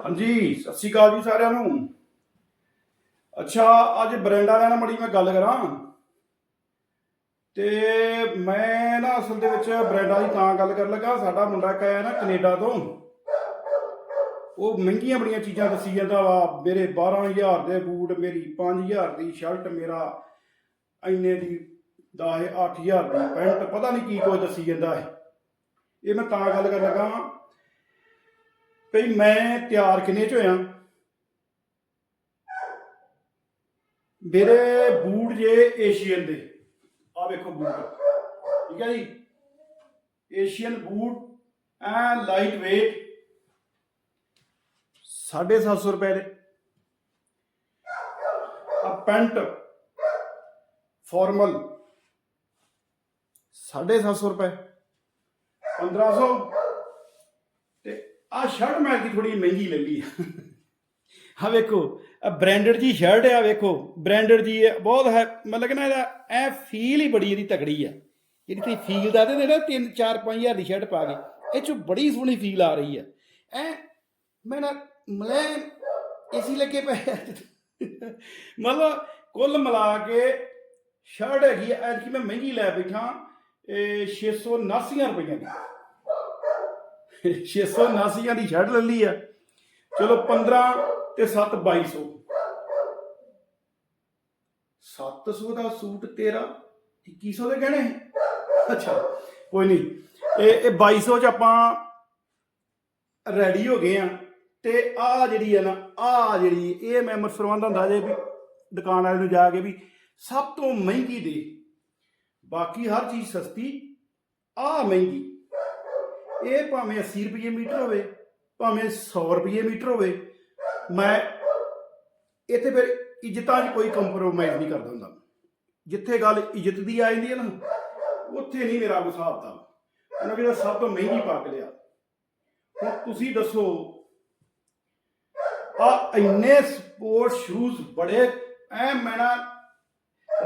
ਹਾਂਜੀ, ਸਤਿ ਸ਼੍ਰੀ ਅਕਾਲ ਜੀ ਸਾਰਿਆਂ ਨੂੰ। ਅੱਛਾ, ਅੱਜ ਬ੍ਰਾਂਡ ਵਾਲਿਆਂ ਨਾਲ ਮੜੀ, ਮੈਂ ਗੱਲ ਕਰਾਂ? ਤੇ ਮੈਂ ਨਾ ਅਸਲ ਦੇ ਵਿੱਚ ਬ੍ਰਾਂਡਾਂ ਦੀ ਤਾਂ ਗੱਲ ਕਰਨ ਲੱਗਾ, ਸਾਡਾ ਮੁੰਡਾ ਕਾਇਆ ਨਾ ਕੈਨੇਡਾ ਤੋਂ। ਉਹ ਮਹਿੰਗੀਆਂ ਬੜੀਆਂ ਚੀਜ਼ਾਂ ਦੱਸੀ ਜਾਂਦਾ ਵਾ, ਮੇਰੇ 12000 ਦੇ ਬੂਟ, ਮੇਰੀ 5000 ਦੀ ਸ਼ਰਟ ਮੇਰਾ ਇੰਨੇ ਦੀ 10 8000 ਦੀ ਪੈਂਟ, ਪਤਾ ਨਹੀਂ ਕੀ ਕੁਝ ਦੱਸੀ ਜਾਂਦਾ ਹੈ ਇਹ ਮੈਂ ਤਾਂ ਗੱਲ ਕਰਨ ਲੱਗਾ ਭਈ ਮੈਂ ਤਿਆਰ ਕਿੰਨੇ ਚ ਹੋਇਆ? ਮੇਰੇ ਬੂਟ ਜੇ ਏਸ਼ੀਅਨ ਦੇ। ਆ ਵੇਖੋ ਬੂਟ। ਠੀਕ ਹੈ ਜੀ? ਏਸ਼ੀਅਨ ਬੂਟ ਐ ਲਾਈਟ weight 750 ਰੁਪਏ ਦੇ। ਆ ਪੈਂਟ ਫਾਰਮਲ 750 ਰੁਪਏ। 1500 ਤੇ ਆ ਸ਼ਰਟ ਮੈਂ ਦੀ ਥੋੜੀ ਮਹਿੰਗੀ ਲੈ ਲਈ ਆ। ਵੇਖੋ ਆ ਬ੍ਰਾਂਡਡ ਜੀ ਸ਼ਰਟ ਆ, ਵੇਖੋ ਬ੍ਰਾਂਡਡ ਜੀ ਇਹ ਬਹੁਤ ਹੈ, ਮਤਲਬ ਕਿ ਨਾ ਇਹਦਾ ਐ ਫੀਲ ਹੀ ਬੜੀ ਇਹਦੀ ਤਕੜੀ ਆ। ਜਿਹੜੀ ਤੁਸੀਂ ਫੀਲ ਦਾ ਦੇ ਨਾ 3 4 5000 ਦੀ ਸ਼ਰਟ ਪਾ ਕੇ, ਇਹ ਚ ਬੜੀ ਸੋਹਣੀ ਫੀਲ ਆ ਰਹੀ ਆ। ਐ, ਮੈਂ ਨਾ ਮਲੇ ਏਸੀ ਲੱਗੇ ਪਏ ਆ। ਮਤਲਬ ਕੁੱਲ ਮਿਲਾ ਕੇ ਸ਼ਰਟ ਹੈਗੀ ਐ ਕਿ ਮੈਂ ਮਹਿੰਗੀ ਲੈ ਬੈਠਾ, ਇਹ 679 ਰੁਪਈਆ ਦੀ। 679 ਦੀ ਸ਼ਰਟ ਲੈ ਆ। ਚਲੋ 15 ਤੇ 7 2200 700 ਦਾ ਸੂਟ ਤੇਰਾ 2100 ਦੇ ਕਹਿਣੇ ਅੱਛਾ, ਕੋਈ ਨਹੀਂ। ਇਹ ਇਹ 2200 ਚ ਆਪਾਂ ਰੈਡੀ ਹੋ ਗਏ ਆ। ਤੇ ਆ ਜਿਹੜੀ ਹੈ ਨਾ ਆ ਜਿਹੜੀ, ਇਹ ਮੈਂ ਮਸਰਵੰਦ ਹੁੰਦਾ ਜੇ ਵੀ, ਦੁਕਾਨ ਵਾਲੇ ਨੂੰ ਜਾ ਕੇ ਵੀ ਸਭ ਤੋਂ ਮਹਿੰਗੀ ਦੇ। ਬਾਕੀ ਹਰ ਚੀਜ਼ ਸਸਤੀ ਆ ਮਹਿੰਗੀ। ਇਹ ਭਾਵੇਂ 80 ਰੁਪਏ ਮੀਟਰ ਹੋਵੇ, ਭਾਵੇਂ 100 ਰੁਪਏ ਮੀਟਰ ਹੋਵੇ, ਮੈਂ ਇੱਥੇ ਫਿਰ ਇੱਜ਼ਤਾਂ 'ਚ ਕੋਈ ਕੰਪਰੋਮਾਈਜ਼ ਨਹੀਂ ਕਰਦਾ ਹੁੰਦਾ। ਜਿੱਥੇ ਗੱਲ ਇੱਜ਼ਤ ਦੀ ਆ ਜਾਂਦੀ ਹੈ ਨਾ, ਉੱਥੇ ਨਹੀਂ ਮੇਰਾ ਗੁੱਸਾ ਆਉਂਦਾ ਉਹਨਾਂ ਕਿਹਾ ਸਭ ਤੋਂ ਮਹਿੰਗੀ ਪੱਗ ਲਿਆ। ਹੁਣ ਤੁਸੀਂ ਦੱਸੋ ਆ ਇੰਨੇ ਸਪੋਰਟ ਸ਼ੂਜ਼ ਬੜੇ ਐ ਮੈਨਾ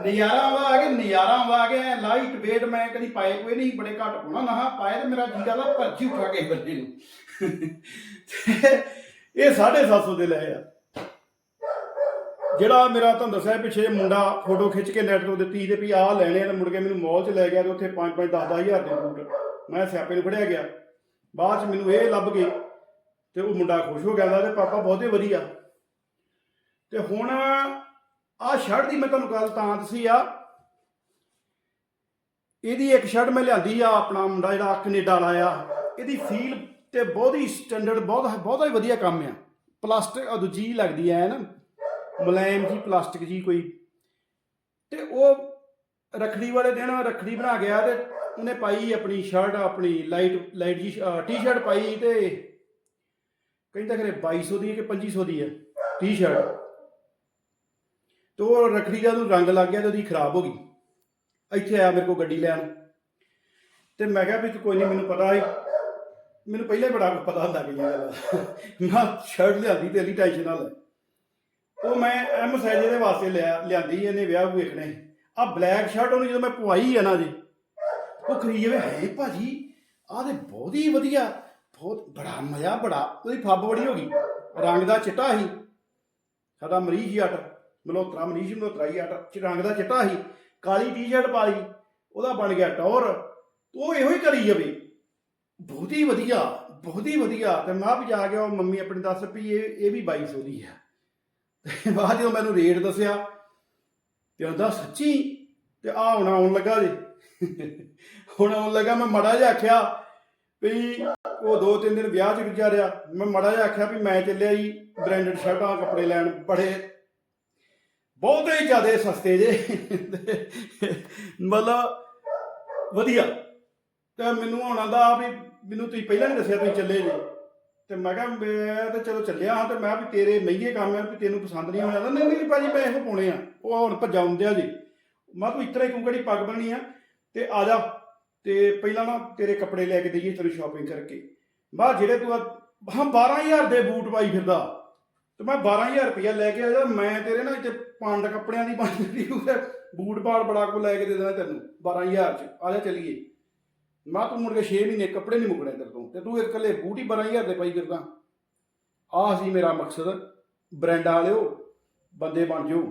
ਨਜ਼ਾਰਾ ਵਾ ਆ ਕੇ ਨਜ਼ਾਰਾ ਵਾ ਆ ਕੇ ਲਾਈਟ ਵੇਟ ਮੈਂ ਕਦੀ ਪਾਏ ਕੋਈ ਨਹੀਂ, ਬੜੇ ਘੱਟ ਪਾਉਣਾ ਨਾ ਪਾਏ ਤੇ ਮੇਰਾ ਜੀ ਕਰਦਾ, ਭੱਜੀ ਉਠਾ ਕੇ ਬੰਦੇ ਨੂੰ। ਤੇ ਇਹ 750 ਦੇ ਲਏ ਆ। ਜਿਹੜਾ ਮੇਰਾ ਤੁਹਾਨੂੰ ਦੱਸਿਆ ਪਿੱਛੇ ਮੁੰਡਾ ਫੋਟੋ ਖਿੱਚ ਕੇ ਨੈਟ ਤੋਂ ਦਿੱਤੀ ਤੇ ਵੀ ਆਹ ਲੈਣੇ ਆ ਤੇ ਮੁੜ ਕੇ ਮੈਨੂੰ ਮਾਲ 'ਚ ਲੈ ਗਿਆ ਤੇ ਉੱਥੇ 5 5 10 ਹਜ਼ਾਰ ਦੇ ਬੂਟ। ਮੈਂ ਸਿਆਪੇ ਨੂੰ ਫੜਿਆ ਗਿਆ। ਬਾਅਦ 'ਚ ਮੈਨੂੰ ਇਹ ਲੱਭ ਗਏ ਤੇ ਉਹ ਮੁੰਡਾ ਖੁਸ਼ ਹੋ ਗਿਆ ਤੇ ਪਾਪਾ ਬਹੁਤੇ ਵਧੀਆ। ਤੇ ਹੁਣ ਆਹ ਸ਼ਰਟ ਦੀ ਮੈਂ ਤੁਹਾਨੂੰ ਗੱਲ ਤਾਂ ਦੱਸੀ ਆ। ਇਹਦੀ ਇੱਕ ਸ਼ਰਟ ਮੈਂ ਲਿਆਂਦੀ ਆ, ਆਪਣਾ ਮੁੰਡਾ ਜਿਹੜਾ ਕੈਨੇਡਾ ਵਾਲਾ ਆ। ਇਹਦੀ ਫੀਲ ਤੇ ਬਹੁਤ ਹੀ ਸਟੈਂਡਰਡ ਬਹੁਤ ਬਹੁਤ ਹੀ ਵਧੀਆ ਕੰਮ ਆ। ਪਲਾਸਟਿਕ ਉਹ ਦੂਜੀ ਲੱਗਦੀ ਐ ਨਾ ਮੁਲਾਇਮ ਜੀ ਪਲਾਸਟਿਕ ਜੀ ਕੋਈ। ਤੇ ਉਹ ਰਖੜੀ ਵਾਲੇ ਦਿਨ ਰਖੜੀ ਬਣਾ ਗਿਆ ਤੇ ਉਹਨੇ ਪਾਈ ਆਪਣੀ ਸ਼ਰਟ ਆਪਣੀ ਲਾਈਟ ਲਾਈਟ ਜੀ ਟੀ-ਸ਼ਰਟ ਪਾਈ ਤੇ ਕਹਿੰਦਾ ਕਰੇ 2200 ਦੀ ਹੈ ਕਿ 2500 ਦੀ ਹੈ ਟੀ-ਸ਼ਰਟ ਤੇ ਉਹ ਰਖੜੀ ਦਾ ਉਹਨੂੰ ਰੰਗ ਲੱਗ ਗਿਆ ਤੇ ਉਹਦੀ ਖਰਾਬ ਹੋ ਗਈ। ਇੱਥੇ ਆਇਆ ਮੇਰੇ ਕੋਲ ਗੱਡੀ ਲੈਣ। ਤੇ ਮੈਂ ਕਿਹਾ ਵੀ ਤੂੰ ਕੋਈ ਨਹੀਂ, ਮੈਨੂੰ ਪਤਾ ਹੈ ਮੈਨੂੰ ਪਹਿਲਾਂ ਹੀ ਬੜਾ ਪਤਾ ਹੁੰਦਾ ਕਿ ਇਹ ਮੈਂ ਸ਼ਰਟ ਲਿਆਂਦੀ ਤੇ ਲਈ ਟੈਨਸ਼ਨ ਨਾਲ ਉਹ ਮੈਂ ਐਮ ਸਾਈਜ਼ ਦੇ ਵਾਸਤੇ ਲਿਆ, ਲਿਆਂਦੀ, ਇਹਨੇ ਵਿਆਹ ਵੇਖਣੇ। ਆ ਬਲੈਕ ਸ਼ਰਟ ਉਹਨੂੰ ਜਦੋਂ ਮੈਂ ਪਵਾਈ ਆ ਨਾ ਜੀ, ਉਹ ਕਰੀ ਜਾਵੇ ਹੈ ਭਾਜੀ, ਆਹ ਤੇ ਬਹੁਤ ਹੀ ਵਧੀਆ, ਬਹੁਤ ਬੜਾ ਮਜ਼ਾ, ਬੜਾ। ਉਹਦੀ ਫੱਬ ਬੜੀ ਹੋ ਗਈ, ਰੰਗ ਦਾ ਚਿੱਟਾ ਸੀ। ਸਾਡਾ ਮਰੀਜ਼ ਜੱਟ ਮਲੋਤਰਾ ਮਨੀਸ਼ ਮਲੋਤਰਾ ਹੀ ਆਟ ਰੰਗ ਦਾ ਚਿੱਟਾ ਸੀ, ਕਾਲੀ ਟੀ-ਸ਼ਰਟ ਪਾ ਲਈ, ਉਹਦਾ ਬਣ ਗਿਆ ਟੌਰ ਉਹ ਇਹੋ ਹੀ ਕਰੀ ਜਾਵੇ। ਬਹੁਤ ਹੀ ਵਧੀਆ, ਬਹੁਤ ਹੀ ਵਧੀਆ। ਤੇ ਮੈਂ ਵੀ ਜਾ ਕੇ ਉਹ ਮੰਮੀ ਆਪਣੀ ਦੱਸ ਵੀ ਇਹ ਇਹ ਵੀ 2200 ਦੀ ਆ। ਤੇ ਬਾਅਦ ਜਦੋਂ ਮੈਨੂੰ ਰੇਟ ਦੱਸਿਆ, ਤੇ ਉਹਦਾ ਸੱਚੀ, ਤੇ ਆ ਹੁਣ ਆਉਣ ਲੱਗਾ ਜੀ। ਹੁਣ ਆਉਣ ਲੱਗਾ, ਮੈਂ ਮੜਾ ਜਿਹਾ ਆਖਿਆ ਵੀ ਉਹ ਦੋ ਤਿੰਨ ਦਿਨ ਵਿਆਹ ਚ ਗੁਜ਼ਾਰਿਆ ਮੈਂ ਮੜਾ ਜਿਹਾ ਆਖਿਆ ਵੀ ਮੈਂ ਚੱਲਿਆ ਜੀ ਬ੍ਰਾਂਡਡ ਸ਼ਰਟਾਂ ਕੱਪੜੇ ਲੈਣ, ਬੜੇ ਬਹੁਤੇ ਹੀ ਜ਼ਿਆਦਾ ਸਸਤੇ ਜੇ। ਤੇ ਮਤਲਬ ਵਧੀਆ। ਤੇ ਮੈਨੂੰ ਹੁਣ ਆਂਦਾ ਵੀ ਮੈਨੂੰ ਤੁਸੀਂ ਪਹਿਲਾਂ ਨਹੀਂ ਦੱਸਿਆ ਤੁਸੀਂ ਚੱਲੇ ਜੇ ਤੇ ਮੈਂ ਕਿਹਾ ਮੈਂ ਤਾਂ ਚਲੋ ਚੱਲਿਆ ਹਾਂ ਤੇ ਮੈਂ ਵੀ ਤੇਰੇ ਮਹਿੰਗੇ ਕੰਮ ਆ, ਵੀ ਤੈਨੂੰ ਪਸੰਦ ਨਹੀਂ ਆਉਂਦਾ ਨਹੀਂ ਨਹੀਂ ਭਾਜੀ, ਮੈਂ ਇਹੋ ਪਾਉਣੇ ਆ। ਉਹ ਹੁਣ ਭਜਾਉਂਦੇ ਆ ਜੀ। ਮੈਂ ਤੂੰ ਇਤਰਾ ਹੀ ਕੁੰਗੜੀ ਪੱਗ ਬਣਨੀ ਆ? ਤੇ ਆ ਜਾ। ਤੇ ਪਹਿਲਾਂ ਨਾ ਤੇਰੇ ਕੱਪੜੇ ਲੈ ਕੇ ਦਈਏ ਤੇਰੀ ਸ਼ਾਪਿੰਗ ਕਰਕੇ। ਬਾਅਦ ਜਿਹੜੇ ਤੂੰ ਆ- ਹਾਂ 12000 ਦੇ ਬੂਟ ਪਾਈ ਫਿਰਦਾ। ਤੇ ਮੈਂ 12000 ਰੁਪਇਆ ਲੈ ਕੇ ਆਇਆ, ਮੈਂ ਤੇਰੇ ਨਾਲ ਇੱਥੇ ਪੰਡ ਕੱਪੜਿਆਂ ਦੀ ਬਣਦੀ ਬੂਟ ਬਾਲ ਬੜਾ ਕੋ ਲੈ ਕੇ ਦੇ ਦੇਣਾ ਤੈਨੂੰ 12000 ਚ, ਆ ਜਾ ਚੱਲੀਏ। ਮੈਂ ਤੂੰ ਮੁੜ ਕੇ 6 ਮਹੀਨੇ ਕੱਪੜੇ ਨਹੀਂ ਮੁਕਣੇ ਤੇਰੇ ਤੋਂ, ਤੇ ਤੂੰ ਇਕੱਲੇ ਬੂਟ ਹੀ 12000 ਦੇ ਪਾਈ ਕਰਦਾ ਆ ਸੀ ਮੇਰਾ ਮਕਸਦ, ਬ੍ਰਾਂਡਾਂ ਵਾਲਿਓ, ਬੰਦੇ ਬਣ ਜਾਓ।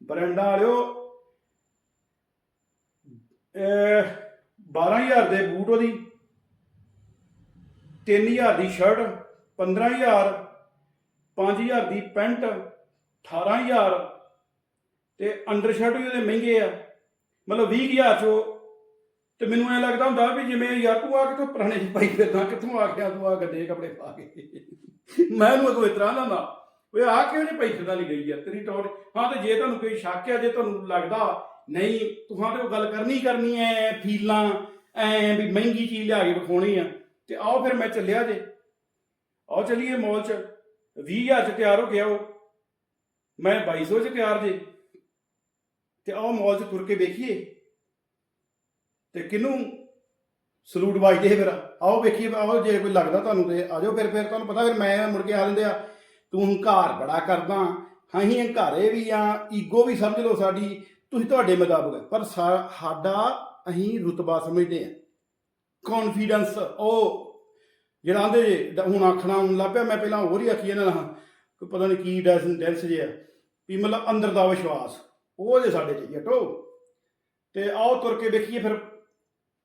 ਬ੍ਰਾਂਡਾਂ ਵਾਲਿਓ ਇਹ 12000 ਦੇ ਬੂਟ ਉਹਦੀ 3000 ਦੀ ਸ਼ਰਟ 15000 5000 ਦੀ ਪੈਂਟ 18000 ਤੇ ਅੰਡਰ ਸ਼ਰਟ ਵੀ ਉਹਦੇ ਮਹਿੰਗੇ ਆ। ਮਤਲਬ 20000 ਚੋ ਤੇ ਮੈਨੂੰ ਐ ਲੱਗਦਾ ਹੁੰਦਾ ਵੀ ਜਿਵੇਂ ਯਾਰ ਤੂੰ ਆ ਕਿਥੋਂ ਪੁਰਾਣੇ ਜਿਹੇ ਪਾਈ ਫਿਰਦਾ, ਕਿੱਥੋਂ ਆ ਗਿਆ, ਤੂੰ ਆ ਗੱਡੇ ਕੱਪੜੇ ਪਾ ਕੇ। ਮੈਂ ਉਹਨੂੰ ਕੋਈ ਇਤਰਾ ਨਾ ਓਏ ਆ ਕਿਉਂ ਜੇ ਪੈਸੇ ਦਾ ਨਹੀਂ ਗਈ ਯਾਰ, ਤੇਰੀ ਟੌਰ। ਹਾਂ ਤੇ ਜੇ ਤੁਹਾਨੂੰ ਕੋਈ ਸ਼ੱਕ ਆ, ਜੇ ਤੁਹਾਨੂੰ ਲੱਗਦਾ, ਨਹੀਂ ਤੁਹਾਂ ਤੇ ਉਹ ਗੱਲ ਕਰਨੀ ਕਰਨੀ ਐ, ਫੀਲਾਂ, ਐ ਵੀ ਮਹਿੰਗੀ ਚੀਜ਼ ਲਿਆ ਕੇ ਵਿਖਾਉਣੀ ਆ। ਤੇ ਆਓ ਫਿਰ ਮੈਂ ਚੱਲਿਆ ਜੇ। ਆਓ ਚੱਲੀਏ ਮਾਲ 'ਚ। 20000 'ਚ ਤਿਆਰ ਹੋ ਗਿਆ ਉਹ ਮੈਂ 2200 'ਚ ਤਿਆਰ ਜੇ। ਤੇ ਆਓ ਮੌਲ 'ਚ ਤੁਰ ਕੇ ਵੇਖੀਏ। ਤੇ ਕਿਹਨੂੰ ਸਲੂਟ ਵੱਜਦੇ ਫਿਰ ਆਓ ਵੇਖੀਏ, ਆਓ ਜੇ ਕੋਈ ਲੱਗਦਾ ਤੁਹਾਨੂੰ ਤੇ ਆ ਜਾਓ ਫਿਰ ਫਿਰ ਤੁਹਾਨੂੰ ਪਤਾ ਫਿਰ ਮੈਂ ਮੁੜ ਕੇ ਆ ਲੈਂਦੇ ਆ। ਤੂੰ ਹੰਕਾਰ ਬੜਾ ਕਰਦਾ, ਅਸੀਂ ਹੰਕਾਰੇ ਵੀ ਆ, ਈਗੋ ਵੀ ਸਮਝ ਲਓ ਸਾਡੀ, ਤੁਸੀਂ ਤੁਹਾਡੇ ਮੁਤਾਬਕ। ਪਰ ਸਾਡਾ ਅਸੀਂ ਰੁਤਬਾ ਸਮਝਦੇ ਆ। ਕੌਨਫੀਡੈਂਸ ਉਹ ਜਿਹੜਾ ਆਂਦੇ ਜੇ ਹੁਣ ਆਖਣਾ ਹੁਣ ਲੱਗ ਪਿਆ, ਮੈਂ ਪਹਿਲਾਂ ਹੋਰ ਹੀ ਆਖੀ ਇਹਨਾਂ ਨਾਲ ਕੋਈ ਪਤਾ ਨਹੀਂ ਕੀ ਡੈਂਸ ਡੈਂਸ ਜਿਹਾ ਵੀ ਮਤਲਬ ਅੰਦਰ ਦਾ ਵਿਸ਼ਵਾਸ, ਉਹ ਜੇ ਸਾਡੇ ਚ ਜਟੋ ਤੇ ਆਓ ਤੁਰ ਕੇ ਵੇਖੀਏ ਫਿਰ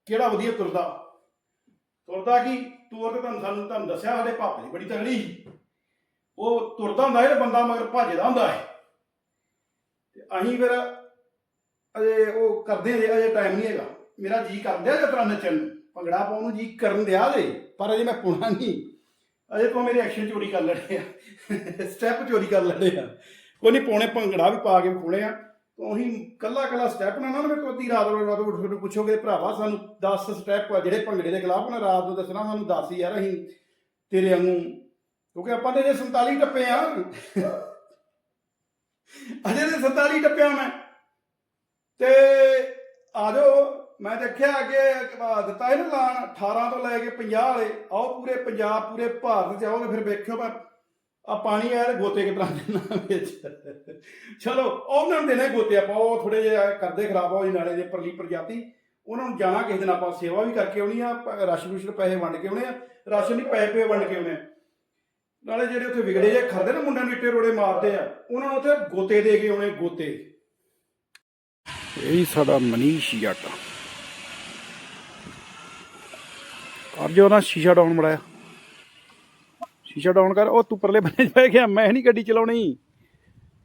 ਕਿਹੜਾ ਵਧੀਆ ਤੁਰਦਾ। ਤੁਰਦਾ ਕੀ? ਤੁਰ ਤੇ ਤੁਹਾਨੂੰ ਸਾਨੂੰ ਤੁਹਾਨੂੰ ਦੱਸਿਆ, ਸਾਡੇ ਭਾਪੇ ਦੀ ਬੜੀ ਤਗੜੀ ਸੀ। ਉਹ ਤੁਰਦਾ ਹੁੰਦਾ ਹੈ ਬੰਦਾ, ਮਗਰ ਭੱਜਦਾ ਹੁੰਦਾ ਹੈ ਤੇ ਅਸੀਂ ਫਿਰ ਅਜੇ ਉਹ ਕਰਦੇ ਜੇ ਅਜੇ ਟਾਈਮ ਨਹੀਂ ਹੈਗਾ। ਮੇਰਾ ਜੀ ਕਰਦੇ ਜੇ ਤਰ੍ਹਾਂ ਨੱਚਣ ਨੂੰ ਭੰਗੜਾ ਪਾਉਣ ਨੂੰ ਜੀ ਕਰਨ ਦਿਆ ਦੇ, ਪਰ ਅਜੇ ਮੈਂ ਪਾਉਣਾ ਨਹੀਂ। ਅਜੇ ਤੋਂ ਮੇਰੇ ਐਕਸ਼ਨ ਚੋਰੀ ਕਰ ਲੈਣੇ ਆ। ਸਟੈਪ ਚੋਰੀ ਕਰ ਲੈਣੇ ਆ। ਕੋਈ ਨਹੀਂ ਪਾਉਣੇ ਭੰਗੜਾ ਵੀ ਪਾ ਕੇ ਖੋਲੇ ਆ। ਉਹੀ ਕੱਲਾ ਕੱਲਾ ਸਟੈਪ ਨਾ ਨਾ, ਮੈਂ ਕੋਦੀ ਰਾਤ ਨੂੰ ਰਾਤ ਉੱਠ ਕੇ ਪੁੱਛੋਗੇ ਭਰਾਵਾ ਸਾਨੂੰ 10 ਸਟੈਪ ਜਿਹੜੇ ਭੰਗੜੇ ਦੇ ਖਿਲਾਫ ਨਾ, ਰਾਤ ਨੂੰ ਦੱਸਣਾ ਸਾਨੂੰ ਦੱਸ ਯਾਰ ਅਸੀਂ ਤੇਰੇ ਵਾਂਗੂ। ਕਿਉਂਕਿ ਆਪਾਂ ਤੇ ਜੇ 47 ਟੱਪੇ ਆ। ਅਜੇ ਤੇ 47 ਟੱਪਿਆ ਮੈਂ। ਤੇ ਆ ਜਾਓ। ਮੈਂ ਦੇਖਿਆ ਅੱਗੇ ਦਿੱਤਾ ਇਹਨੂੰ ਲਾਣ 18 ਤੋਂ ਲੈ ਕੇ 50 ਵਾਲੇ ਆਓ ਪੂਰੇ ਪੰਜਾਬ, ਪੂਰੇ ਭਾਰਤ ਚ ਆਓਗੇ, ਫਿਰ ਵੇਖਿਓ ਮੈਂ ਆ ਪਾਣੀ ਆਇਆ ਤੇ ਗੋਤੇ ਕਿਤਨਾ ਦੇਣਾ ਵਿੱਚ। ਚਲੋ, ਉਹਨਾਂ ਨੂੰ ਦੇਣੇ ਗੋਤੇ, ਆਪਾਂ ਉਹ ਥੋੜੇ ਜਿਹਾ ਕਰਦੇ ਖਰਾਬ ਹੋ ਜੀ ਨਾਲੇ ਜੇ ਪਰਲੀ ਪ੍ਰਜਾਤੀ, ਉਹਨਾਂ ਨੂੰ ਜਾਣਾ ਕਿਸੇ ਦਿਨ, ਆਪਾਂ ਸੇਵਾ ਵੀ ਕਰਕੇ ਆਉਣੀ ਆ ਪ- ਰਾਸ਼ਨ ਰੂਸ਼ਨ ਪੈਸੇ ਵੰਡ ਕੇ ਆਉਣੇ ਆ, ਰਾਸ਼ਨ ਨਹੀਂ, ਪੈਸੇ ਪੇ ਵੰਡ ਕੇ ਆਉਣੇ ਆ। ਨਾਲੇ ਜਿਹੜੇ ਉੱਥੇ ਵਿਗੜੇ ਜੇ ਖਰਦੇ ਨਾ, ਮੁੰਡਿਆਂ ਨੂੰ ਇੱਟੇ ਰੋੜੇ ਮਾਰਦੇ ਆ, ਉਹਨਾਂ ਨੂੰ ਉੱਥੇ ਗੋਤੇ ਦੇ ਕੇ ਆਉਣੇ, ਗੋਤੇ। ਇਹ ਸਾਡਾ ਮਨੀਸ਼ ਜੱਟ ਕਰ ਜੋ ਨਾ ਸ਼ੀਸ਼ਾ ਡਾਊਨ ਮੜਾਇਆ ਸ਼ੀਸ਼ਾ ਡਾਊਨ ਕਰ ਉਹ ਤੂੰ ਪਰਲੇ ਬੰਨੇ ਬਹਿ ਗਿਆ ਮੈਂ ਨਹੀਂ ਗੱਡੀ ਚਲਾਉਣੀ।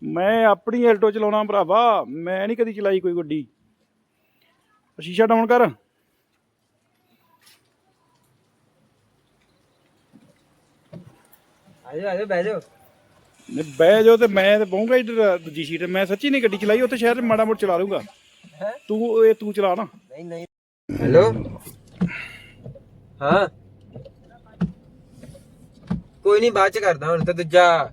ਮੈਂ ਆਪਣੀ ਐਲਟੋ ਚਲਾਉਣਾ ਭਰਾਵਾ ਮੈਂ ਨਹੀਂ ਕਦੀ ਚਲਾਈ ਕੋਈ ਗੱਡੀ। ਸ਼ੀਸ਼ਾ ਡਾਊਨ ਕਰ। ਆਜੋ ਆਜੋ ਬਹਿ ਜਾਓ। ਨਹੀਂ ਬਹਿ ਜਾਓ ਤੇ ਮੈਂ ਤੇ ਬਹੂੰਗਾ ਇੱਧਰ ਦੂਜੀ ਸੀਟ ਮੈਂ ਸੱਚੀ ਨਹੀਂ ਗੱਡੀ ਚਲਾਈ ਉੱਥੇ ਸ਼ਾਇਦ ਮਾੜਾ ਮੋੜ ਚਲਾ ਲੂੰਗਾ ਤੂੰ ਇਹ ਤੂੰ ਚਲਾ ਨਾ। ਨਹੀਂ ਨਹੀਂ। ਹੈਲੋ? ਹਾਂ। ਕੋਈ ਨਹੀਂ ਬਾਅਦ ਚ ਕਰਦਾ ਹੁਣ ਤਾਂ ਦੂਜਾ।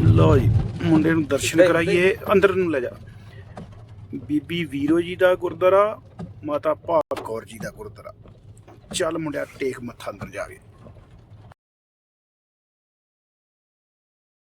ਲਓ ਜੀ ਮੁੰਡੇ ਨੂੰ ਦਰਸ਼ਨ ਕਰਾਈਏ ਅੰਦਰ ਨੂੰ ਲੈ ਜਾ। ਬੀਬੀ ਵੀਰੋ ਜੀ ਦਾ ਗੁਰਦੁਆਰਾ ਮਾਤਾ ਭਾਗ ਕੌਰ ਜੀ ਦਾ ਗੁਰਦੁਆਰਾ। ਚੱਲ ਮੁੰਡਿਆ ਟੇਕ ਮੱਥਾ ਅੰਦਰ ਜਾ ਕੇ।